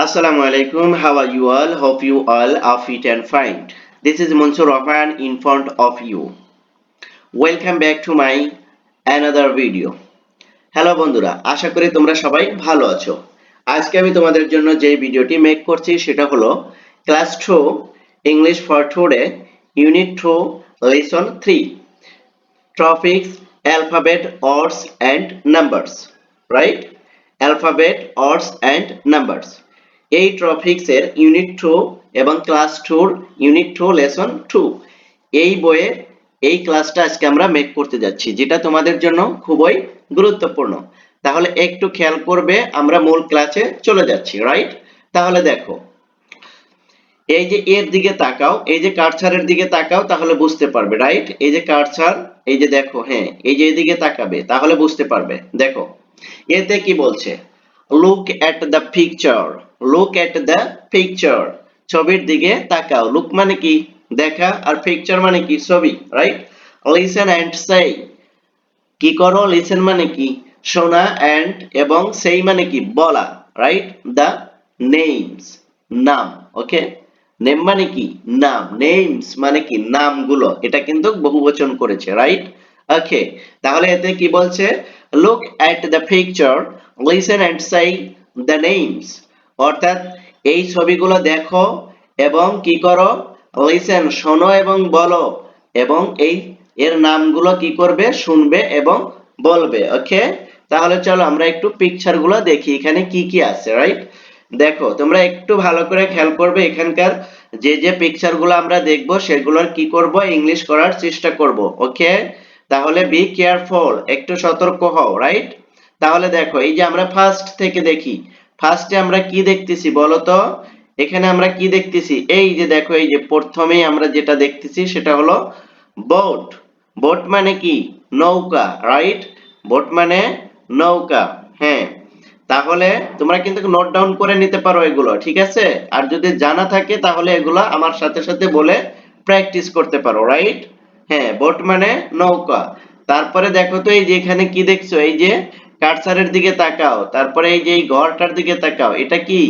Assalamu alaikum. How are you all? Hope you all are fit and fine. This is Mansur Rahman in front of you. Welcome back to my another video. Hello বন্ধুরা, আশা করি তোমরা সবাই ভালো আছো আজকে আমি তোমাদের জন্য যে ভিডিওটি মেক করছি সেটা হলো class two English for today unit two lesson three topics alphabet words and numbers right alphabet words and numbers এই টপিক্সের ইউনিট টু এবং ক্লাস টুর ইউনিট টু লেসন টু। এই বইয়ের এই ক্লাসটা আজকে আমরা মেক করতে যাচ্ছি, যেটা তোমাদের জন্য খুবই গুরুত্বপূর্ণ। তাহলে একটু খেয়াল করবে, আমরা মূল ক্লাসে চলে যাচ্ছি রাইট তাহলে দেখো, এই যে এর দিকে তাকাও, এই যে কার্সারের দিকে তাকাও, তাহলে বুঝতে পারবে রাইট এই যে কার্সার, এই যে দেখো হ্যাঁ এই যে এদিকে তাকাবে, তাহলে বুঝতে পারবে। দেখো, এতে কি বলছে? Look at the picture look at the picture ছবির দিকে তাকাও। লুক মানে কি? দেখা। আর পিকচার মানে কি? ছবি রাইট লিসেন এন্ড সে কি করো? লিসেন মানে কি? শোনা এন্ড এবং সেই মানে কি? বলা রাইট দ্য নেমস নাম ওকে নেম মানে কি? নাম। নেমস মানে কি? নামগুলো। এটা কিন্তু বহুবচন করেছে রাইট ওকে তাহলে এতে কি বলছে? Look at the picture listen and say the names অর্থাৎ এই ছবিগুলো দেখো এবং কি করো? লিসেন, শোনো এবং বলো এবং এই এর নামগুলো কি করবে? শুনবে এবং বলবে, ওকে? তাহলে চলো আমরা একটু পিকচারগুলো দেখি, এখানে কি কি আছে রাইট দেখো, তোমরা একটু ভালো করে খেয়াল করবে, এখানকার যে যে পিকচারগুলো আমরা দেখব, সেগুলোর কি করব? ইংলিশ করার চেষ্টা করব, ওকে? তাহলে বি কেয়ারফুল একটু সতর্ক হও রাইট তাহলে দেখো, এই যে আমরা ফার্স্ট থেকে দেখি ফার্স্টে আমরা কি দেখতেছি বলো তো এখানে আমরা কি দেখতেছি? এই যে দেখো, এই যে প্রথমেই আমরা যেটা দেখতেছি সেটা হলো বোট বোট মানে কি? নৌকা রাইট বোট মানে নৌকা হ্যাঁ। তাহলে তোমরা কিন্তু নোট ডাউন করে নিতে পারো এগুলো, ঠিক আছে? আর যদি জানা থাকে তাহলে এগুলো আমার সাথে সাথে বলে প্র্যাকটিস করতে পারো রাইট হ্যাঁ বোট মানে নৌকা। তারপরে দেখো তো এই যে এখানে কি দেখছ? এই যে কার্সারের দিকে তাকাও, তারপরে এই যে ঘরটার দিকে তাকাও, এটা কি?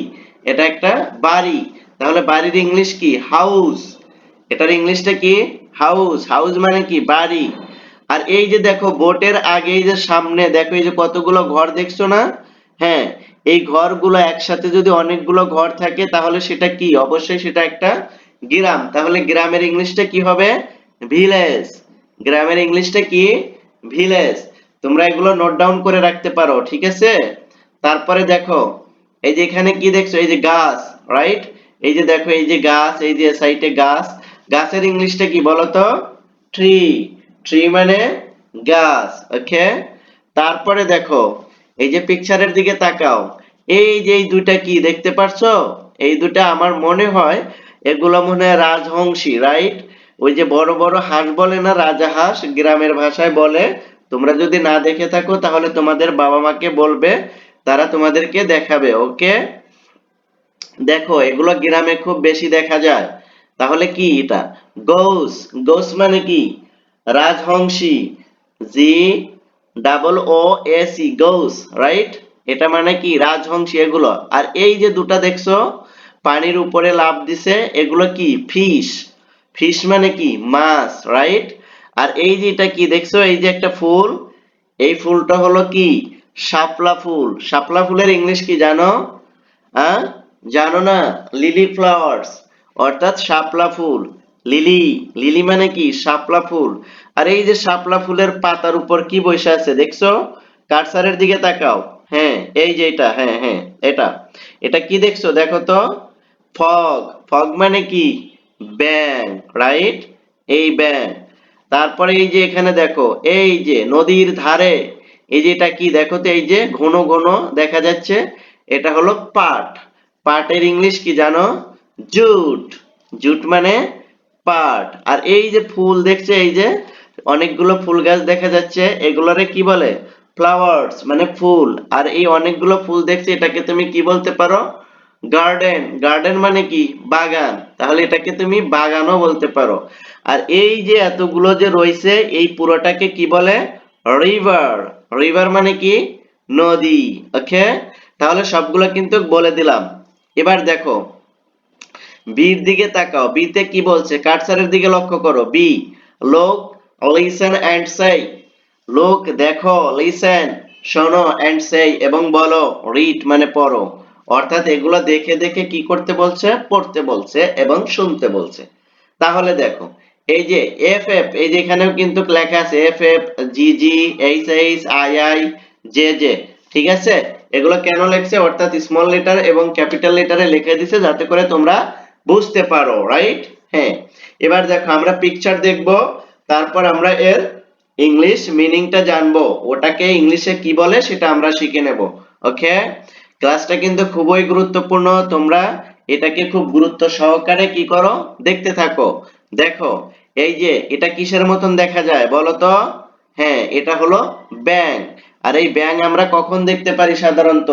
এটা একটা বাড়ি। তাহলে বাড়ির ইংলিশ কি? হাউস। এটার ইংলিশটা কি? হাউস। হাউস মানে কি? বাড়ি। আর এই যে দেখো, বোটের আগে যে সামনে, দেখো এই যে কতগুলো ঘর দেখছ না? হ্যাঁ এই ঘরগুলো একসাথে যদি অনেকগুলো ঘর থাকে, তাহলে সেটা কি? অবশ্যই সেটা একটা গ্রাম। তাহলে গ্রামের ইংলিশটা কি হবে? ভিলেজ। গ্রামের ইংলিশটা কি? ভিলেজ। তোমরা এগুলো নোট ডাউন করে রাখতে পারো, ঠিক আছে? তারপরে দেখো, এই যে এখানে কি দেখছ? এই যে গাছ রাইট এই যে দেখো, এই যে গাছ, এই যে সাইডে গাছ। গাছের ইংলিশটা কি বলতো? ট্রি ট্রি মানে গাছ ওকে তারপরে দেখো, এই যে পিকচারের দিকে তাকাও। এই যে এই দুইটা কি, দেখতে পারছ? এই দুটা আমার মনে হয় এগুলো মনে হয় রাজহংসী রাইট ওই যে বড় বড় হাঁস বলে না, রাজা হাঁস, গ্রামের ভাষায় বলে তোমরা যদি না দেখে থাকো, তাহলে তোমাদের বাবা মাকে বলবে, তারা তোমাদেরকে দেখাবে, ওকে? দেখো, এগুলো গ্রামে খুব বেশি দেখা যায়। তাহলে কি এটা? গোস গোস মানে কি? রাজহংসী G, double O S goose right এটা মানে কি? রাজহংসী এগুলো। আর এই যে দুটা দেখছ, পানির উপরে লাভ দিছে, এগুলো কি? ফিশ। ফিশ মানে কি? মাছ রাইট আর এই যে এটা কি দেখছ? এই যে একটা ফুল, এই ফুলটা হলো কি? শাপলা ফুল। শাপলা ফুলের ইংলিশ কি জানো? হ্যাঁ? জানো না? Lily flowers. অর্থাৎ শাপলা ফুল। লিলি। লিলি মানে কি? শাপলা ফুল। আর এই যে শাপলা ফুলের পাতার উপর কি বসে আছে দেখছ? কার্সারের দিকে তাকাও। হ্যাঁ এই যে এটা। হ্যাঁ হ্যাঁ এটা। এটা কি দেখছ? দেখো তো। ফগ। ফগ মানে কি? ব্যাং রাইট এই ব্যাং তারপরে এই যে এখানে দেখো, এই যে নদীর ধারে, এই যে এটা কি দেখো তো, এই যে ঘন ঘন দেখা যাচ্ছে, এটা হলো পাট। পাটের ইংলিশ কি জানো? জুট। জুট মানে পাট। আর এই যে ফুল দেখছে, এই যে অনেকগুলো ফুল গাছ দেখা যাচ্ছে, এগুলোরে কি বলে? ফ্লাওয়ার্স মানে ফুল। আর এই অনেকগুলো ফুল দেখছে, এটাকে তুমি কি বলতে পারো? গার্ডেন। গার্ডেন মানে কি? বাগান। তাহলে এটাকে তুমি বাগানও বলতে পারো। আর এই যে এতগুলো যে রয়েছে, এই পুরোটাকে কি বলে? রিভার রিভার মানে কি? নদী। ওকে তাহলে সবগুলো কিন্তু বলে দিলাম। এবার দেখো। বির দিকে তাকাও। বিতে কি বলছে? কার্সারের দিকে লক্ষ্য করো। বি, লোক লিসেন অ্যান্ড সেই লোক, দেখো লিসেন শোনো অ্যান্ড সেই এবং বলো। রিড মানে পড়ো। অর্থাৎ এগুলো দেখে দেখে কি করতে বলছে? পড়তে বলছে এবং শুনতে বলছে। তাহলে দেখো। এই যে এফ এফ এই যে এখানেও কিন্তু লেখা আছে F F G G H H I I J J ঠিক আছে? এগুলো কেন লেখছে? অর্থাৎ স্মল লেটার এবং ক্যাপিটাল লেটারে লিখে দিছে যাতে করে তোমরা বুঝতে পারো রাইট হ্যাঁ এবার দেখো আমরা পিকচার দেখব, তারপর আমরা এর ইংলিশ মিনিংটা জানব। ওটাকে ইংলিশে কি বলে সেটা আমরা শিখে নেব ওকে ক্লাসটা কিন্তু খুবই গুরুত্বপূর্ণ, তোমরা এটাকে খুব গুরুত্ব সহকারে কি করো? দেখতে থাকো। দেখো এই যে, এটা কিসের মতন দেখা যায় বলো তো? হ্যাঁ এটা হলো ব্যাং আর এই ব্যাং আমরা কখন দেখতে পারি সাধারণত?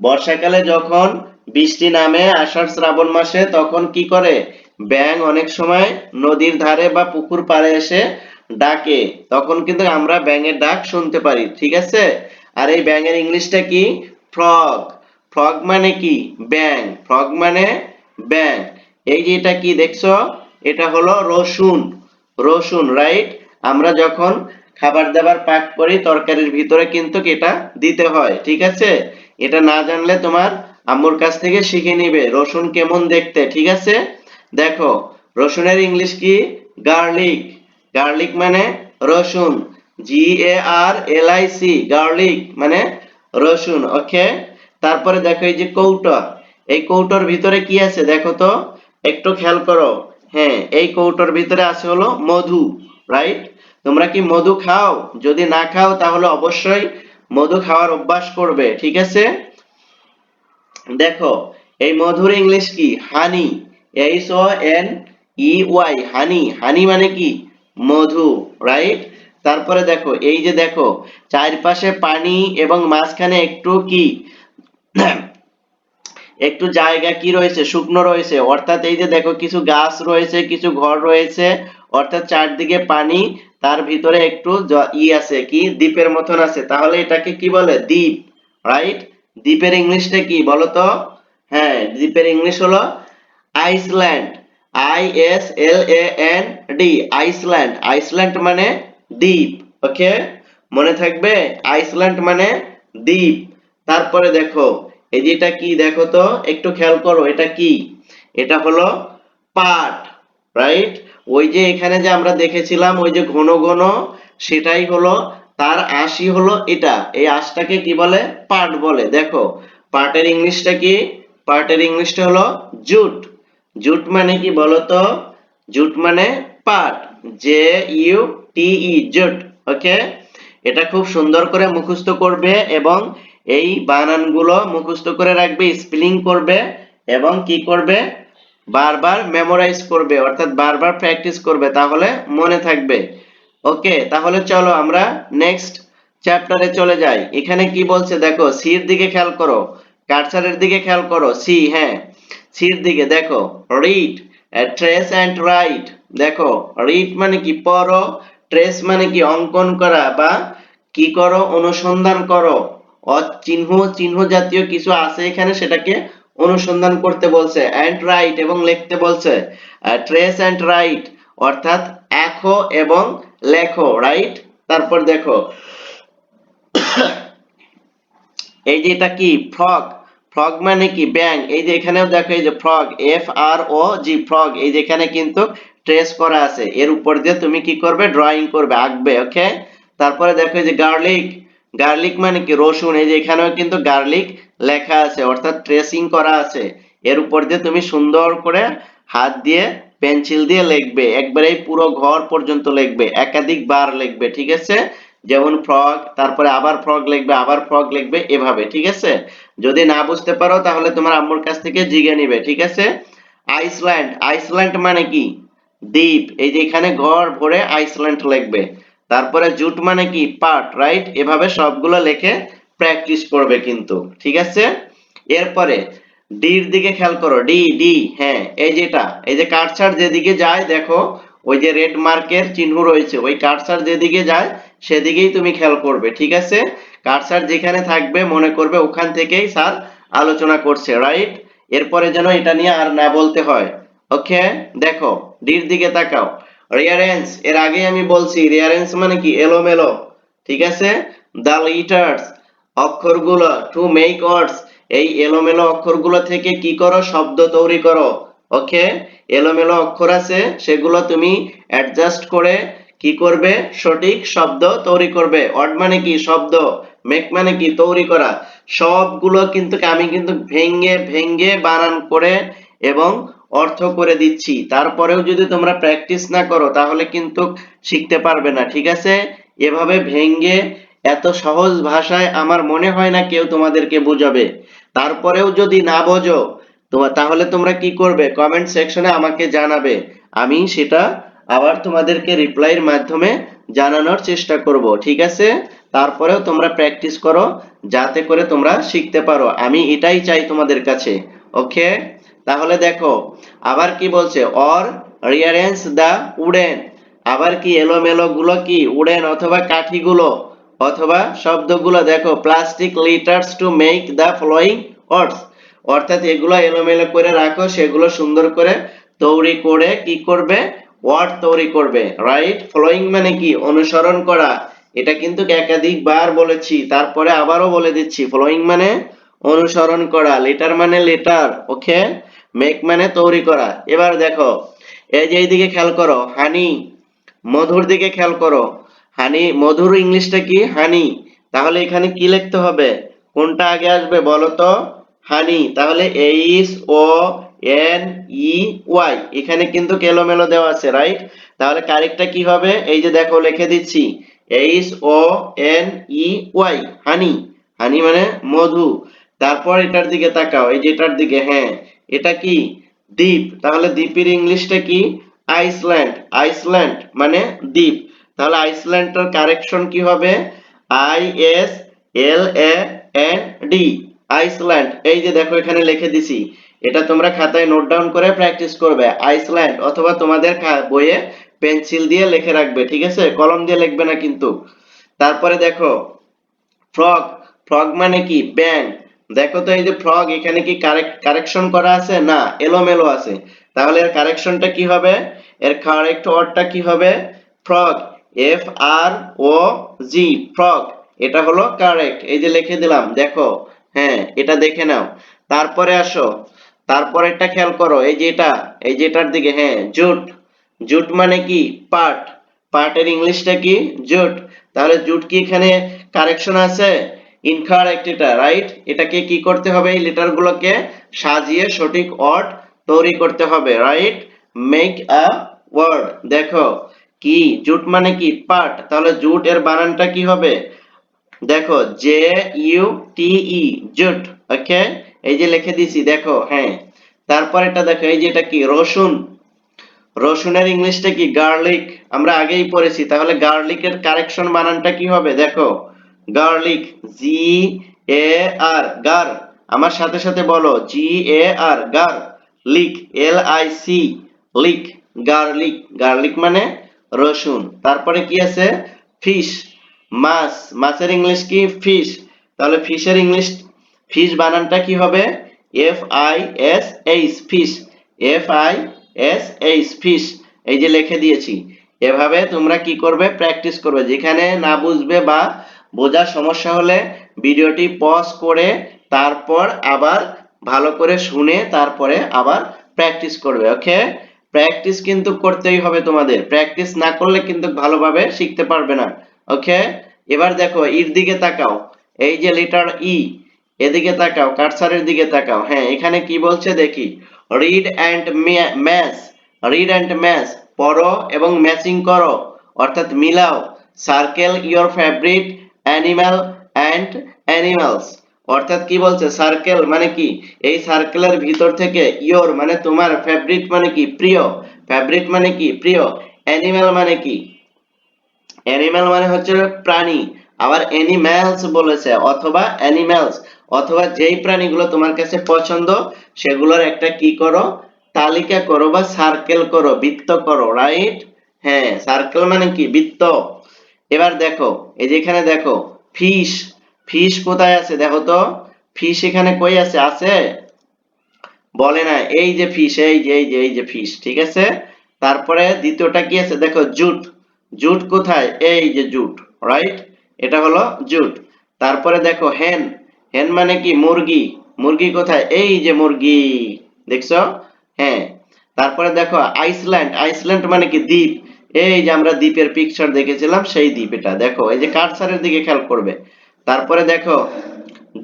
বর্ষাকালে যখন বৃষ্টি নামে আষাঢ় শ্রাবণ মাসে, তখন কি করে? ব্যাং অনেক সময় নদীর ধারে বা পুকুর পাড়ে এসে ডাকে। তখন কিন্তু আমরা ব্যাঙের ডাক শুনতে পারি, ঠিক আছে? আর এই ব্যাঙের ইংলিশটা কি? ফ্রগ। ফ্রগ মানে কি? ব্যাং ফ্রগ মানে ব্যাং এই যে এটা কি দেখছ? এটা হলো রসুন। রসুন রাইট আমরা যখন খাবার দাবার পাক করি, তরকারির ভিতরে কিন্তু এটা দিতে হয়, ঠিক আছে? এটা না জানলে তোমার আম্মুর কাছ থেকে শিখে নিবে, রসুন কেমন দেখতে, ঠিক আছে? দেখো, রসুনের ইংলিশ কি? গার্লিক গার্লিক মানে রসুন। G A R L I C garlic মানে রসুন ওকে তারপরে দেখো এই যে কৌটো। এই কৌটোর ভিতরে কি আছে? দেখো তো, একটু খেয়াল করো। হ্যাঁ এই কৌটোর ভিতরে আছে হলো মধু রাইট তোমরা কি মধু খাও? যদি না খাও, তাহলে অবশ্যই মধু খাওয়ার অভ্যাস করবে, ঠিক আছে? দেখো, এই মধুর ইংলিশ কি? Honey H O N E Y honey. Honey মানে কি? মধু রাইট তারপরে দেখো, এই যে দেখো, চারপাশে পানি এবং মাঝখানে একটু কি? একটু জায়গা কি রয়েছে? শুকনো রয়েছে। অর্থাৎ এই যে দেখো, কিছু গাছ রয়েছে, কিছু ঘর রয়েছে, অর্থাৎ চারদিকে পানি, তার ভিতরে একটু ই আছে কি? দ্বীপের মতন আছে। তাহলে এটাকে কি বলে? দ্বীপ রাইট দ্বীপের ইংলিশটা কি বলো তো হ্যাঁ দ্বীপের ইংলিশ হলো Iceland, I S L A N D, Iceland. Iceland মানে দ্বীপ ওকে মনে থাকবে? আইসল্যান্ড মানে দ্বীপ। তারপরে দেখো এই যেটা কি, দেখো তো, একটু খেয়াল করো, এটা কি? এটা হলো পাট রাইট ওই যে এখানে যে আমরা দেখেছিলাম, ওই যে ঘন ঘন, সেটাই হলো, তার আশি হলো এটা। এই আঁশটাকে কি বলে? পাট বলে। দেখো, পাটের ইংলিশটা কি? পাটের ইংলিশটা হলো জুট। জুট মানে কি বলতো? জুট মানে পাট। J U T E jute okay এটা খুব সুন্দর করে মুখস্থ করবে এবং এই বানানগুলো মুখস্থ করে রাখবে স্পেলিং করবে এবং কি করবে? বারবার মেমোরাইজ করবে, অর্থাৎ বারবার প্র্যাকটিস করবে, তাহলে মনে থাকবে। ওকে তাহলে চলো আমরা নেক্সট চ্যাপ্টারে চলে যাই। এখানে কি বলছে দেখো, সির দিকে খেয়াল করো, কার্সারের দিকে খেয়াল করো, সি হ্যাঁ সির দিকে, দেখো রিড ট্রেস অ্যান্ড রাইট দেখো রিড মানে কি, পড়ো ট্রেস মানে কি, অঙ্কন করা বা কি করো, অনুসন্ধান করো। চিহ্ন চিহ্ন জাতীয় কিছু আছে এখানে সেটাকে অনুসন্ধান করতে বলছে অ্যান্ড রাইট এবং লিখতে বলছে ট্রেস অ্যান্ড রাইট অর্থাৎ এখো এবং লেখো রাইট তারপর দেখো, এই যে এটা কি? ফ্রগ ফ্রগ মানে কি? ব্যাং এই যে এখানেও দেখো, এই যে frog F R O G frog এই যে এখানে কিন্তু ট্রেস করা আছে, এর উপর দিয়ে তুমি কি করবে? ড্রয়িং করবে, আঁকবে ওকে তারপরে দেখো, এই যে গার্লিক গার্লিক মানে কি? রসুন, এই যে এখানেও কিন্তু গার্লিক লেখা আছে, অর্থাৎ ট্রেসিং করা আছে। এর উপর দিয়ে তুমি সুন্দর করে হাত দিয়ে পেন্সিল দিয়ে লিখবে। একবারে পুরো ঘর পর্যন্ত লিখবে। একাধিক বার লিখবে, ঠিক আছে? যেমন ফ্রগ তারপরে আবার ফ্রগ লিখবে, আবার ফ্রগ লিখবে, এভাবে, ঠিক আছে? যদি না বুঝতে পারো, তাহলে তোমার আম্মুর কাছ থেকে জিগে নিবে, ঠিক আছে? আইসল্যান্ড আইসল্যান্ড মানে কি? দ্বীপ। এই যে এখানে ঘর ভরে আইসল্যান্ড লিখবে। তারপরে জুট মানে কি? Part, right? এভাবে সবগুলো লিখে প্র্যাকটিস করবে কিন্তু, ঠিক আছে? এরপরে ডির দিকে খেয়াল করো, ডি ডি হ্যাঁ এই যেটা, এই যে কাটছাট যেদিকে যায়, দেখো, ওই যে রেড মার্কের চিহ্ন রয়েছে, ওই কাটছাট যেদিকে যায়, সেদিকেই তুমি খেয়াল করবে, ঠিক আছে? কাটছাট যেখানে থাকবে, মনে করবে ওখান থেকেই স্যার আলোচনা করছে, রাইট? এরপরে যেন এটা নিয়ে আর না বলতে হয়, ওকে? দেখো ডির দিকে তাকাও রিয়ারেন্স এর আগে আমি বলছি রিয়ারেন্স মানে কি? এলোমেলো। ঠিক আছে? দ্য লিটার্স অক্ষরগুলো টু মেক ওয়ার্ডস এই এলোমেলো অক্ষরগুলো থেকে কি করো? শব্দ তৈরি করো। ওকে? এলোমেলো অক্ষর আছে, সেগুলো তুমি অ্যাডজাস্ট করে কি করবে? সঠিক শব্দ তৈরি করবে। ওয়ার্ড মানে কি? শব্দ। মেক মানে কি? তৈরি করা। সবগুলো কিন্তু আমি কিন্তু ভেঙ্গে ভেঙ্গে বানান করে এবং অর্থ করে দিচ্ছি। তারপরেও যদি তোমরা প্র্যাকটিস না করো, তাহলে কিন্তু শিখতে পারবে না, ঠিক আছে? এভাবে ভেঙ্গে এত সহজ ভাষায় আমার মনে হয় না কেউ তোমাদেরকে বুঝাবে। তারপরেও যদি না বোঝো তাহলে তোমরা কি করবে? কমেন্ট সেকশনে আমাকে জানাবে। আমি সেটা আবার তোমাদেরকে রিপ্লাইয়ের মাধ্যমে জানানোর চেষ্টা করব, ঠিক আছে? তারপরেও তোমরা প্র্যাকটিস করো, যাতে করে তোমরা শিখতে পারো। আমি এটাই চাই তোমাদের কাছে ওকে তাহলে দেখো, আবার কি বলছে? অর রিয়ারেঞ্জ দা উডেন আবার কি এলোমেলো গুলো কি? উডেন অথবা কাঠিগুলো, অথবা শব্দগুলো। দেখো plastic letters to make the following words অর্থাৎ এগুলো এলোমেলো করে রাখো, সেগুলো সুন্দর করে তৈরি করে কি করবে? ওয়ার্ড তৈরি করবে। রাইট ফলোয়িং মানে কি? অনুসরণ করা। এটা কিন্তু একাধিকবার বলেছি, তারপরে আবারও বলে দিচ্ছি। ফলোয়িং মানে অনুসরণ করা। লেটার মানে লেটার ওকে মেক মানে তৈরি করা। এবার দেখো, এই যে এইদিকে খেয়াল করো, হানি, মধুর দিকে খেয়াল করো। হানি, মধুর ইংলিশটা কি? হানি। তাহলে এখানে কি লিখতে হবে? কোনটা আগে আসবে বলো তো? হানি। তাহলে H O N E Y. এখানে কিন্তু এলোমেলো দেওয়া আছে রাইট তাহলে কারেক্টটা কি হবে? এই যে দেখো, লিখে দিচ্ছি। H O N E Y. Honey. Honey মানে মধু। তারপর এটার দিকে তাকাও। এই যে এটার দিকে হ্যাঁ। এটা কি? দ্বীপ। তাহলে দ্বীপের ইংলিশটা কি? আইসল্যান্ড। আইসল্যান্ড মানে দ্বীপ। তাহলে আইসল্যান্ডটার কারেকশন কি হবে? I S L A N D. Iceland. এই যে দেখো এখানে লিখে দিছি। এটা তোমরা খাতায় নোট ডাউন করে প্র্যাকটিস করবে। আইসল্যান্ড অথবা তোমাদের বইয়ে পেন্সিল দিয়ে লিখে রাখবে, ঠিক আছে? কলম দিয়ে লিখবে না কিন্তু। তারপরে দেখো, ফ্রগ। ফ্রগ মানে কি? ব্যাং দেখো তো এই যে ফ্রগ এখানে কি কারেকশন করা আছে? না, এলোমেলো আছে। তাহলে এর কারেকশনটা কি হবে? এর কারেক্ট ওয়ার্ডটা কি হবে? Frog F R O G frog এটা হলো কারেক্ট এই যে লিখে দিলাম, দেখো হ্যাঁ এটা দেখে নাও। তারপরে আসো তারপরে একটা খেয়াল করো, এই যে এটা, এই যে এটার দিকে হ্যাঁ জুট জুট মানে কি? পাট পাটের ইংলিশটা কি? জুট তাহলে জুট কি এখানে কারেকশন আছে? ইনকারেক্ট এটা রাইট এটাকে কি করতে হবে? এই লেটার গুলোকে সাজিয়ে সঠিক ওয়ার্ড তৈরি করতে হবে রাইট মেক আ ওয়ার্ড দেখো, কি? জুট মানে কি? পাট। তাহলে জুট এর বানানটা কি হবে? দেখো J U T E jute okay এই যে লিখে দিছি, দেখো হ্যাঁ। তারপর এটা দেখো, এই যে এটা কি? রসুন। রসুনের ইংলিশটা কি? গার্লিক আমরা আগেই পড়েছি, তাহলে গার্লিকের কারেকশন বানানটা কি হবে? দেখো গার্লিক জি এ আর গার। আমার সাথে সাথে বলো G A R gar. Lic L I C lic, garlic. Garlic মানে রসুন। তারপরে কি আছে? ফিশ, মাছ। মাছের ইংলিশ কি? ফিশ। তাহলে ফিশের ইংলিশ, ফিশ বানানটা কি হবে? F I S H, fish. F I S H, fish. এই যে লিখে দিয়েছি। এভাবে তোমরা কি করবে? প্র্যাকটিস করবে। যেখানে না বুঝবে বা বোঝার সমস্যা হলে ভিডিওটি পজ করে তারপর আবার ভালো করে শুনে তারপরে আবার প্র্যাকটিস করবে ওকে প্র্যাকটিস কিন্তু করতেই হবে তোমাদের। প্র্যাকটিস না করলে কিন্তু ভালোভাবে শিখতে পারবে না ওকে এবার দেখো ইর দিকে তাকাও। এই যে লেটার ই এদিকে তাকাও, কার্সারের দিকে তাকাও। হ্যাঁ এখানে কি বলছে দেখি? Read and match read and match পড়ো এবং ম্যাচিং করো। অর্থাৎ মিলাও। Circle your favourite animal and animals অর্থাৎ কি বলছে? সার্কেল মানে কি? এই সার্কেলের ভিতর থেকে ইওর মানে তোমার ফেভারিট মানে কি? প্রিয়। ফেভারিট মানে কি? প্রিয়। অ্যানিমাল মানে কি? অ্যানিমাল মানে হচ্ছে প্রাণী। আবার অ্যানিম্যালস বলেছে, অথবা অ্যানিম্যালস অথবা যেই প্রাণীগুলো তোমার কাছে পছন্দ, সেগুলোর একটা কি করো? তালিকা করো বা সার্কেল করো, বৃত্ত করো রাইট হ্যাঁ সার্কেল মানে কি? বৃত্ত। এবার দেখো, এই যে এখানে দেখো, ফিশ ফিশ কোথায় আছে? দেখো তো, ফিশ এখানে কই আছে? আছে? বলে না, এই যে ফিশ, এই যে এই যে এই যে ফিশ, ঠিক আছে? তারপরে দ্বিতীয়টা কি আছে? দেখো, জুট জুট কোথায়? এই যে জুট রাইট এটা হলো জুট। তারপরে দেখো, হেন হেন মানে কি? মুরগি মুরগি কোথায়? এই যে মুরগি, দেখছ? হ্যাঁ। তারপরে দেখো, আইসল্যান্ড আইসল্যান্ড মানে কি? দ্বীপ। এই যে আমরা দ্বীপের পিকচার দেখেছিলাম, সেই দ্বীপ এটা দেখো, এই যে কার্সারের দিকে খেয়াল করবে। তারপরে দেখো,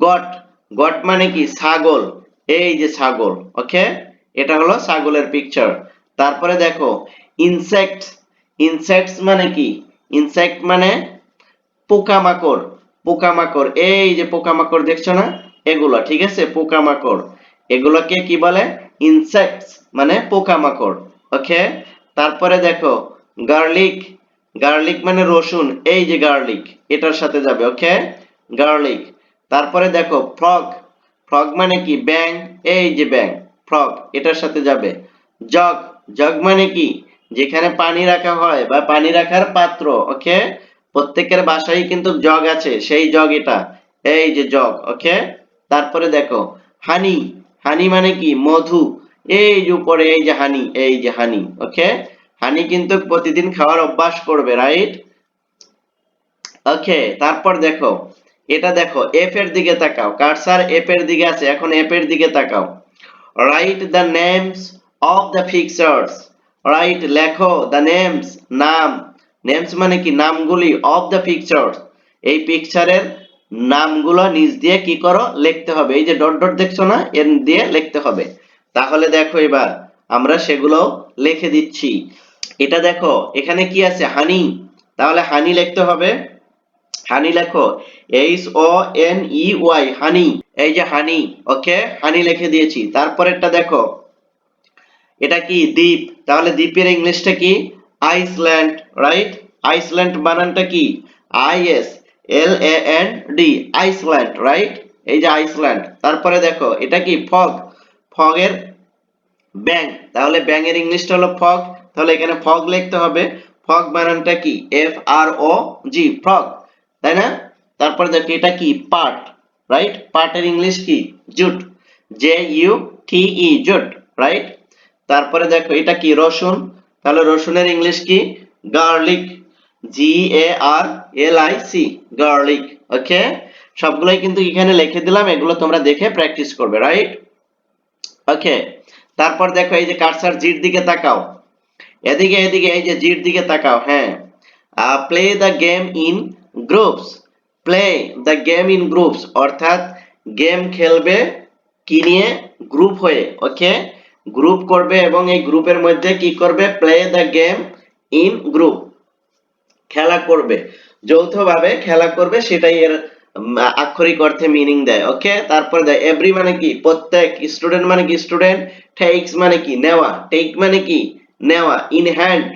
গট। গট মানে কি? ছাগল। এই যে ছাগল ওকে এটা হলো ছাগলের পিকচার তারপরে দেখো ইনসেক্ট ইনসেক্টস মানে কি? ইনসেক্ট মানে পোকামাকড়। পোকামাকড়, এই যে পোকামাকড় দেখছ না? এগুলো, ঠিক আছে? পোকামাকড়। এগুলোকে কি বলে? ইনসেক্টস মানে পোকামাকড় ওকে তারপরে দেখো গার্লিক গার্লিক মানে রসুন, এই যে গার্লিক এটার সাথে যাবে ওকে গার্লিক তারপরে দেখো ফ্রগ ফ্রগ মানে কি? ব্যাং এই যে ব্যাং ফ্রগ এটার সাথে যাবে। জগ জগ মানে কি? যেখানে পানি রাখা হয় বা পানি রাখার পাত্র ওকে প্রত্যেকের বাসায় কিন্তু জগ আছে, সেই জগ এটা, এই যে জগ ওকে তারপরে দেখো হানি হানি মানে কি? মধু, এই যে উপরে, এই যে হানি এই যে হানি ওকে হানি কিন্তু প্রতিদিন খাওয়ার অভ্যাস করবে রাইট ওকে তারপর দেখো, এটা দেখো এফ এর দিকে তাকাও কার্সার এফ এর দিকে আছে, এখন এফ এর দিকে তাকাও। Write the names of the pictures right লেখো দ্য নেমস নাম। নেমস মানে কি? নামগুলি অফ দ্য পিকচার্স এই পিকচারের নামগুলো নিচ দিয়ে কি করো? লিখতে হবে। এই যে ডট ডট দেখছ না? এর দিয়ে লিখতে হবে। তাহলে দেখো এবার, আমরা সেগুলো লিখে দিচ্ছি। এটা দেখো, এখানে কি আছে? হানি। তাহলে হানি লিখতে হবে। হানি লেখো। H O N E Y honey. এই যে হানি, ওকে? হানি লিখে দিয়েছি। তারপরেরটা দেখো। এটা কি? দ্বীপ। তাহলে দ্বীপের ইংলিশটা কি? আইসল্যান্ড রাইট আইসল্যান্ড বানানটা কি? I S L A N D Iceland right এই যে আইসল্যান্ড। তারপরে দেখো, এটা কি? ফগ। ফগের ব্যাং তাহলে ব্যাং এর ইংলিশটা হলো ফগ। তাহলে এখানে ফগ লিখতে হবে। ফগ বানানটা কি? F R O G frog. তাই না? তারপরে দেখো এটা কি? পার্ট রাইট পাটের ইংলিশ কি? Jute. J U T E jute right তারপরে দেখো এটা কি? রসুন। তাহলে রসুনের ইংলিশ কি? Garlic. G A R L I C garlic. Okay? সবগুলোই কিন্তু এখানে লিখে দিলাম, এগুলো তোমরা দেখে প্র্যাকটিস করবে রাইট ওকে? তারপর দেখো এই যে কার্সার জির দিকে তাকাও। এদিকে এদিকে, এই যে জির দিকে তাকাও হ্যাঁ। Play the game in groups play the game in groups অর্থাৎ গেম খেলবে কি নিয়ে? গ্রুপ হয়ে ওকে গ্রুপ করবে এবং এই গ্রুপের মধ্যে কি করবে? Play the game in group খেলা করবে। যৌথভাবে খেলা করবে, সেটাই এর আক্ষরিক অর্থে মিনিং দেয় ওকে তারপরে দেয় এভরি মানে কি? প্রত্যেক স্টুডেন্ট মানে কি? স্টুডেন্ট টেক্স মানে কি? নেওয়া। টেক মানে কি? নেওয়া ইন হ্যান্ড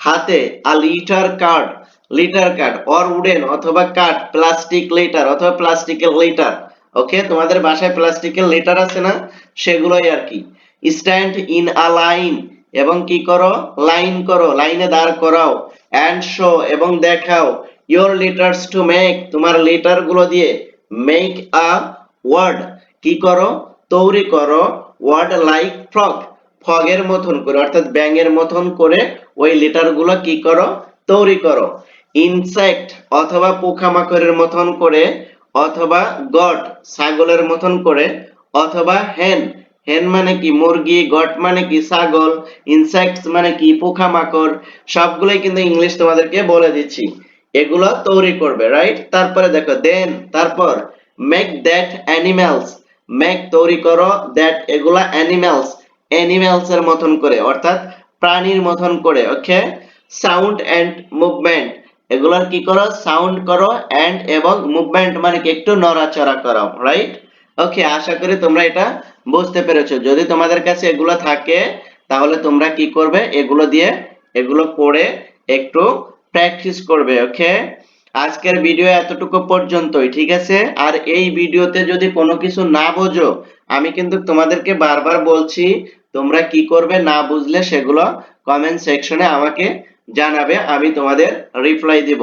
হাতে a letter card letter card or wooden অথবা কাঠ প্লাস্টিক লিটার অথবা প্লাস্টিকের লিটার ওকে তোমাদের বাসায় প্লাস্টিকের লিটার আছে না? সেগুলোই আর কি। স্ট্যান্ড ইন আ লাইন এবং কি করো? লাইন করো লাইনে দাঁড় করাও অ্যান্ড শো এবং দেখাও। ইওর লিটার্স টু মেক তোমার লিটারগুলো দিয়ে মেক আ ওয়ার্ড কি করো? তৈরি করো ওয়ার্ড লাইক ফ্রগ ফগের মতন করে, অর্থাৎ ব্যাঙের মতন করে ওই লিটারগুলো কি করো? তৈরি করো। ইনসেক্ট অথবা পোকামাকড়ের মতন করে, অথবা গট ছাগলের মতন করে, অথবা হেন হেন মানে কি? মুরগি গট মানে কি? ছাগল ইনসেক্টস মানে কি? পোকামাকড়। সবগুলোই কিন্তু ইংলিশ তোমাদেরকে বলে দিচ্ছি। এগুলো তৈরি করবে রাইট তারপরে দেখো দেন তারপর মেক দ্যাট অ্যানিমালস মেক তৈরি করো দ্যাট এগুলা অ্যানিমালস অ্যানিমালস এর মতন করে, অর্থাৎ প্রাণীর মতন করে ওকে সাউন্ড এন্ড মুভমেন্ট এগুলার কি করো? সাউন্ড করো এন্ড এবং মুভমেন্ট মানে কি? একটু নড়াচড়া করো রাইট ওকে আশা করি তোমরা এটা বুঝতে পেরেছ। যদি তোমাদের কাছে এগুলো থাকে, তাহলে তোমরা কি করবে? এগুলো দিয়ে এগুলো পড়ে একটু প্র্যাকটিস করবে ওকে আজকের ভিডিও এতটুকু পর্যন্তই, ঠিক আছে? আর এই ভিডিওতে যদি কোনো কিছু না বোঝো, আমি কিন্তু তোমাদেরকে বারবার বলছি তোমরা কি করবে না বুঝলে সেগুলো কমেন্ট সেকশনে আমাকে জানাবে আমি তোমাদের রিপ্লাই দিব।